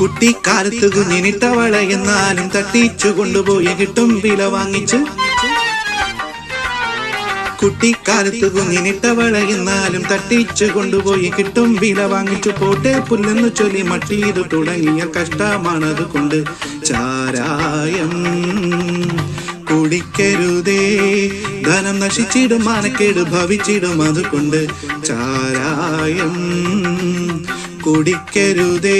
കുട്ടിക്കാലത്ത് കുഞ്ഞിനിട്ടവള എന്നാലും തട്ടിച്ചു കൊണ്ടുപോയി കിട്ടും വില വാങ്ങിച്ചു. കുട്ടിക്കാലത്ത് കുഞ്ഞിനിട്ടവള എന്നാലും തട്ടിച്ചു കൊണ്ടുപോയി കിട്ടും വില വാങ്ങിച്ചു. പോട്ടെ പുല്ലെന്നു ചൊല്ലി മട്ടിയത് തുടങ്ങിയ കഷ്ടമാണത് കൊണ്ട്. ചാരായം കുടിക്കരുതേ. ധനം നശിച്ചിടും മാനക്കേട് ഭവിച്ചിടും അതുകൊണ്ട് ചാരായം കുടിക്കരുതേ.